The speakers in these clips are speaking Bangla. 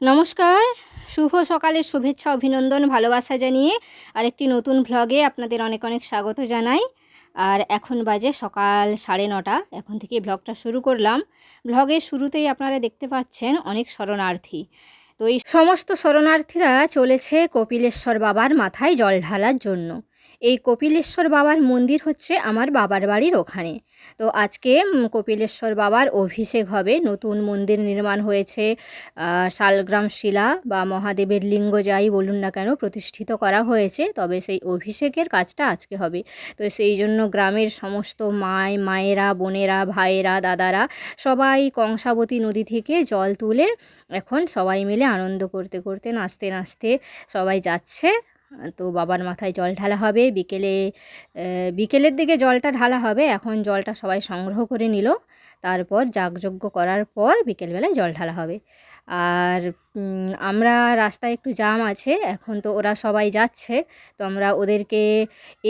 নমস্কার, শুভ সকালের শুভেচ্ছা, অভিনন্দন, ভালোবাসা জানিয়ে আর একটি নতুন ভ্লগে আপনাদের অনেক অনেক স্বাগত জানাই। আর এখন বাজে সকাল সাড়ে নটা, এখন থেকে ভ্লগটা শুরু করলাম। ভ্লগের শুরুতেই আপনারা দেখতে পাচ্ছেন অনেক শরণার্থী। তো এই সমস্ত শরণার্থীরা চলেছে কপিলেশ্বর বাবার মাথায় জল ঢালার জন্য। এই কপিলেশ্বর বাবার মন্দির হচ্ছে আমার বাবার বাড়ির ওখানে। তো আজকে কপিলেশ্বর বাবার অভিষেক হবে, নতুন মন্দির নির্মাণ হয়েছে শালগ্রাম শিলা বা মহাদেবের লিঙ্গ যাই বলুন না কেন প্রতিষ্ঠিত করা হয়েছে, তবে সেই অভিষেকের কাজটা আজকে হবে। তো সেই জন্য গ্রামের সমস্ত মায়, মায়েরা, বোনেরা, ভাইয়েরা, দাদারা সবাই কংসাবতী নদী থেকে জল তুলে এখন সবাই মিলে আনন্দ করতে করতে, নাচতে নাচতে সবাই যাচ্ছে। তো বাবার মাথায় জল ঢালা হবে। বিকেলে বিকেলের দিকে জলটা ঢালা হবে। এখন জলটা সবাই সংগ্রহ করে নিল। তারপর যাগযজ্ঞ করার পর বিকেলবেলায় জল ঢালা হবে। আর আমরা রাস্তায় একটু জাম আছে, এখন তো ওরা সবাই যাচ্ছে, তো আমরা ওদেরকে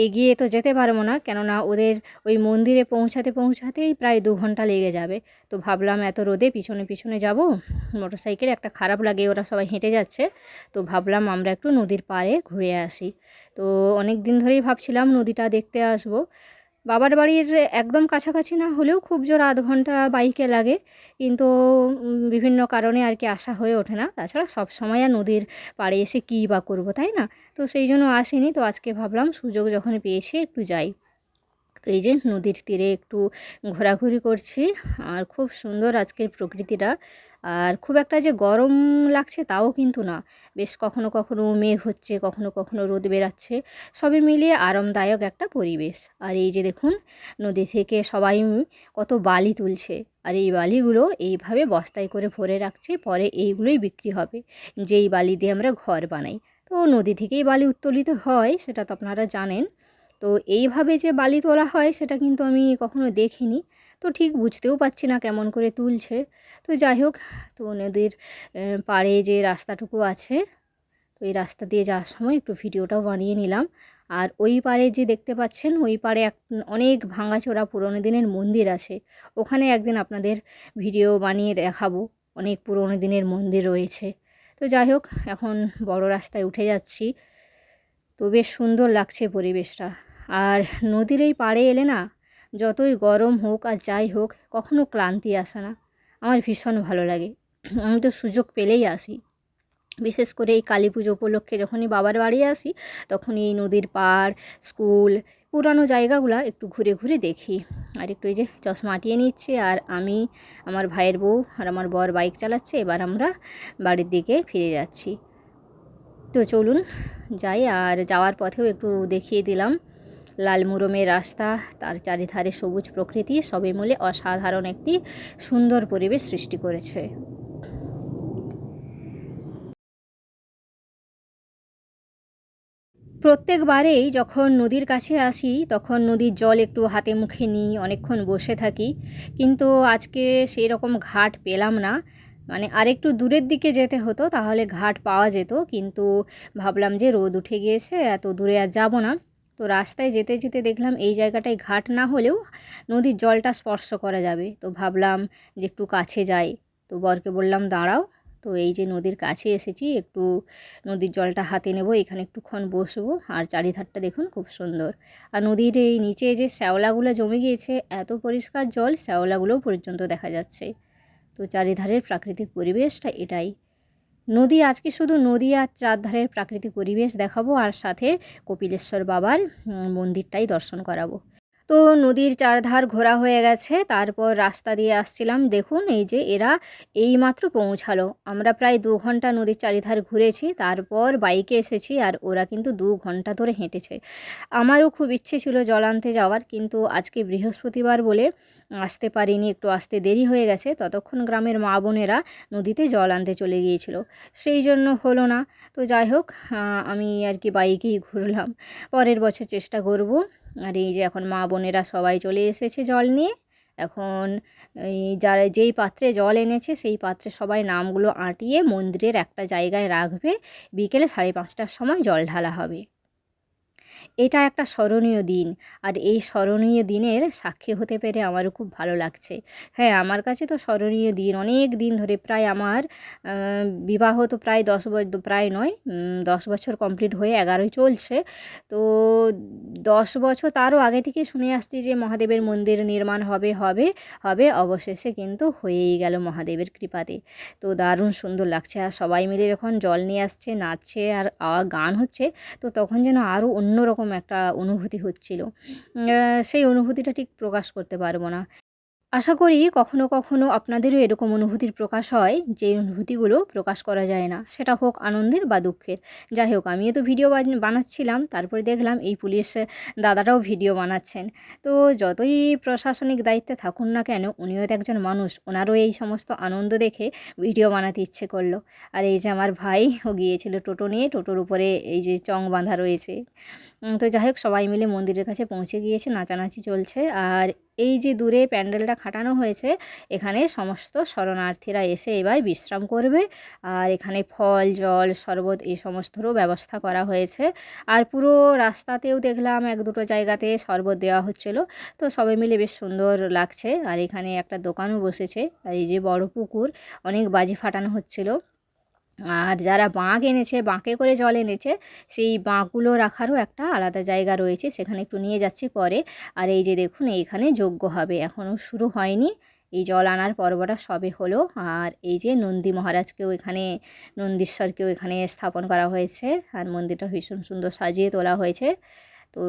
এগিয়ে তো যেতে পারব না, কেননা ওদের ওই মন্দিরে পৌঁছাতে পৌঁছাতেই প্রায় দু ঘণ্টা লেগে যাবে। তো ভাবলাম এত রোদে পিছনে পিছনে যাব, মোটরসাইকেল একটা খারাপ লাগে, ওরা সবাই হেঁটে যাচ্ছে, তো ভাবলাম আমরা একটু নদীর পাড়ে ঘুরে আসি। তো অনেক দিন ধরেই ভাবছিলাম নদীটা দেখতে আসব বাবার বাড়ির একদম কাছাকাছি না হলেও খুব জোর আধ ঘণ্টা বাইকে লাগে। কিন্তু বিভিন্ন কারণে আর কি আসা হয়ে ওঠে না। তাছাড়া সব সময় আর নদীর পাড়ে এসে কী বা করব, তাই না? তো সেই জন্য আসিনি। তো আজকে ভাবলাম সুযোগ যখন পেয়েছি একটু যাই। তো এই যে নদীর তীরে একটু ঘোরাঘুরি করছি আর খুব সুন্দর আজকের প্রকৃতিটা। আর খুব একটা যে গরম লাগছে তাও কিন্তু না। বেশ কখনো কখনো মেঘ হচ্ছে, কখনো কখনো রোদ বেরাচ্ছে সবই মিলিয়ে আরামদায়ক একটা পরিবেশ। আর এই যে দেখুন, নদী থেকে সবাই কত বালি তুলছে। আর এই বালিগুলো এইভাবে বস্তায় করে ভরে রাখছে, পরে এইগুলোই বিক্রি হবে। যেই বালি দিয়ে আমরা ঘর বানাই। তো নদী থেকেই বালি উত্তোলিত হয়, সেটা তো আপনারা জানেন। তো এইভাবে যে বালি তোলা হয় সেটা কিন্তু আমি কখনো দেখিনি। তো ঠিক বুঝতেও পারছি না কেমন করে তুলছে। তো যাই হোক, তো নদীর পাড়ে যে রাস্তাটুকু আছে, তো এই রাস্তা দিয়ে যাওয়ার সময় একটু ভিডিওটাও বানিয়ে নিলাম। আর ওই পারে যে দেখতে পাচ্ছেন, ওই পাড়ে এক, অনেক ভাঙাচোরা পুরোনো দিনের মন্দির আছে। ওখানে একদিন আপনাদের ভিডিও বানিয়ে দেখাবো, অনেক পুরোনো দিনের মন্দির রয়েছে। তো যাই হোক, এখন বড় রাস্তায় উঠে যাচ্ছি। তো বেশ সুন্দর লাগছে পরিবেশটা। আর নদীর এই পাড়ে এলে না, যতই গরম হোক আর যাই হোক, কখনো ক্লান্তি আসে না। আমার ভীষণ ভালো লাগে। আমি তো সুযোগ পেলেই আসি। বিশেষ করে এই কালী পুজো উপলক্ষে যখনই বাবার বাড়ি আসি তখন এই নদীর পাড়, স্কুল, পুরানো জায়গাগুলো একটু ঘুরে ঘুরে দেখি। আর একটু এই যে চশমা আটিয়ে নিচ্ছে আর আমি, আমার ভাইয়ের বউ আর আমার বর বাইক চালাচ্ছে, এবার আমরা বাড়ির দিকে ফিরে যাচ্ছি। তো চলুন যাই আর যাওয়ার পথেও একটু দেখিয়ে দিলাম। লাল মুরমের রাস্তা, তার চারিধারে সবুজ প্রকৃতি, সবে মিলে অসাধারণ একটি সুন্দর পরিবেশ সৃষ্টি করেছে। প্রত্যেকবারেই যখন নদীর কাছে আসি, তখন নদীর জল একটু হাতে মুখে নিই, অনেকক্ষণ বসে থাকি। কিন্তু আজকে সেই রকম ঘাট পেলাম না। মানে আরেকটু দূরের দিকে যেতে হতো, তাহলে ঘাট পাওয়া যেত। কিন্তু ভাবলাম যে রোদ উঠে গিয়েছে, এত দূরে আর যাব না। তো রাস্তায় যেতে যেতে দেখলাম এই জায়গাটায় ঘাট না হলেও নদীর জলটা স্পর্শ করা যাবে। তো ভাবলাম যে একটু কাছে যাই। তো বরকে বললাম, দাঁড়াও। তো এই যে নদীর কাছে এসেছি, একটু নদীর জলটা হাতে নেব, এখানে একটুক্ষণ বসবো। আর চারিধারটা দেখুন খুব সুন্দর। আর নদীর এই নিচে যে শ্যাওলাগুলো জমে গিয়েছে, এত পরিষ্কার জল, শ্যাওলাগুলোও পর্যন্ত দেখা যাচ্ছে। তো চারিধারের প্রাকৃতিক পরিবেশটা এটাই। নদী, আজকে শুধু নদী আর চারধারের প্রাকৃতিক পরিবেশ দেখাবো, আর সাথে কপিলেশ্বর বাবার মন্দিরটাই দর্শন করাবো। তো নদীর চারধার ঘোরা হয়ে গেছে, তারপর রাস্তা দিয়ে আসছিলাম। দেখুন, এই যে এরা এইমাত্র পৌঁছালো। আমরা প্রায় দু ঘণ্টা নদীর চারিধার ঘুরেছি, তারপর বাইকে এসেছি আর ওরা কিন্তু দু ঘণ্টা ধরে হেঁটেছে। আমারও খুব ইচ্ছে ছিল জল আনতে যাওয়ার, কিন্তু আজকে বৃহস্পতিবার বলে আসতে পারিনি, একটু আসতে দেরি হয়ে গেছে। ততক্ষণ গ্রামের মা বোনেরা নদীতে জল আনতে চলে গিয়েছিল। সেই জন্য হলো না। তো যাই হোক আমি আর কি বাইকেই ঘুরলাম। পরের বছর চেষ্টা করব। আর এই যে এখন মা বোনেরা সবাই চলে এসেছে জল নিয়ে। এখন এই যারা যেই পাত্রে জল এনেছে সেই পাত্রে সবাই নামগুলো আঁটিয়ে মন্দিরের একটা জায়গায় রাখবে। বিকেলে সাড়ে পাঁচটার সময় জল ঢালা হবে। এটা একটা স্মরণীয় দিন। আর এই স্মরণীয় দিনের সাক্ষী হতে পেরে আমারও খুব ভালো লাগছে। হ্যাঁ আমার কাছে তো স্মরণীয় দিন অনেক দিন ধরে প্রায় আমার বিবাহ তো প্রায় দশ বছর প্রায় নয় দশ বছর কমপ্লিট হয়ে এগারোই চলছে। তো দশ বছর তারও আগে থেকে শুনে আসছি যে মহাদেবের মন্দির নির্মাণ হবে হবে হবে, অবশেষে কিন্তু হয়েই গেল মহাদেবের কৃপাতে। তো দারুণ সুন্দর লাগছে। আর সবাই মিলে যখন জল নিয়ে আসছে, নাচছে আর গান হচ্ছে, তো তখন যেন আরও অন্যরকম একটা অনুভূতি হচ্ছিল। সেই অনুভূতিটা ঠিক প্রকাশ করতে পারব না। আশা করি কখনো কখনো আপনাদেরও এরকম অনুভূতির প্রকাশ হয়, যে অনুভূতিগুলো প্রকাশ করা যায় না। সেটা হোক আনন্দের বা দুঃখের। যাই হোক, আমিও তো ভিডিও বান- বানাচ্ছিলাম, তারপরে দেখলাম এই পুলিশ দাদাটাও ভিডিও বানাচ্ছেন। তো যতই প্রশাসনিক দায়িত্বে থাকুন না কেন, উনিও তো একজন মানুষ, ওনারও এই সমস্ত আনন্দ দেখে ভিডিও বানাতে ইচ্ছে করল। আর এই যে আমার ভাই, ও গিয়েছিল টোটো নিয়ে, টোটোর উপরে এই যে চং বাঁধা রয়েছে। তো যাই হোক, সবাই মিলে মন্দিরের কাছে পৌঁছে গিয়েছে, নাচানাচি চলছে। আর এই যে দূরে প্যান্ডেলটা খাটানো হয়েছে, এখানে সমস্ত শরণার্থীরা এসে এবার বিশ্রাম করবে। আর এখানে ফল, জল, শরবত এই সমস্তরও ব্যবস্থা করা হয়েছে। আর পুরো রাস্তাতেও দেখলাম এক দুটো জায়গাতে শরবত দেওয়া হচ্ছিল। তো সবাই মিলে বেশ সুন্দর লাগছে। আর এখানে একটা দোকানও বসেছে। আর এই যে বড় পুকুর, অনেক বাজি ফাটানো হচ্ছিল। আর যারা বাঁক এনেছে, বাঁকে করে জল এনেছে, সেই বাঁকগুলো রাখারও একটা আলাদা জায়গা রয়েছে, সেখানে একটু নিয়ে যাচ্ছি পরে। আর এই যে দেখুন, এইখানে যোগ্য হবে এখনও শুরু হয়নি। এই জল আনার পর্বটা সবে হলো। আর এই যে নন্দী মহারাজকেও এখানে, নন্দীশ্বরকেও এখানে স্থাপন করা হয়েছে। আর মন্দিরটা ভীষণ সুন্দর সাজিয়ে তোলা হয়েছে। তো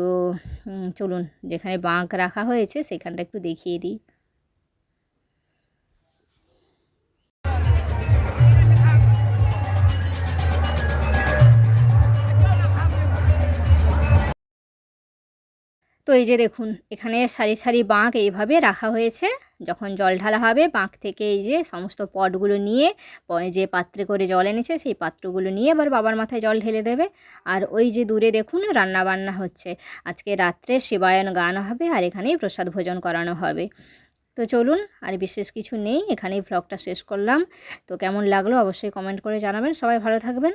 চলুন, যেখানে বাঁক রাখা হয়েছে, সেখানটা একটু দেখিয়ে দিই। তো এই যে দেখুন, এখানে সারি সারি বাঁক এইভাবে রাখা হয়েছে। যখন জল ঢালা হবে, বাঁক থেকে এই যে সমস্ত পটগুলো নিয়ে যে পাত্রে করে জল এনেছে, সেই পাত্রগুলো নিয়ে এবার বাবার মাথায় জল ঢেলে দেবে। আর ওই যে দূরে দেখুন রান্না বান্না হচ্ছে। আজকে রাত্রে শিবায়ন গান হবে আর এখানেই প্রসাদ ভোজন করানো হবে। তো চলুন, আর বিশেষ কিছু নেই, এখানেই ভ্লগটা শেষ করলাম। তো কেমন লাগল অবশ্যই কমেন্ট করে জানাবেন। সবাই ভালো থাকবেন।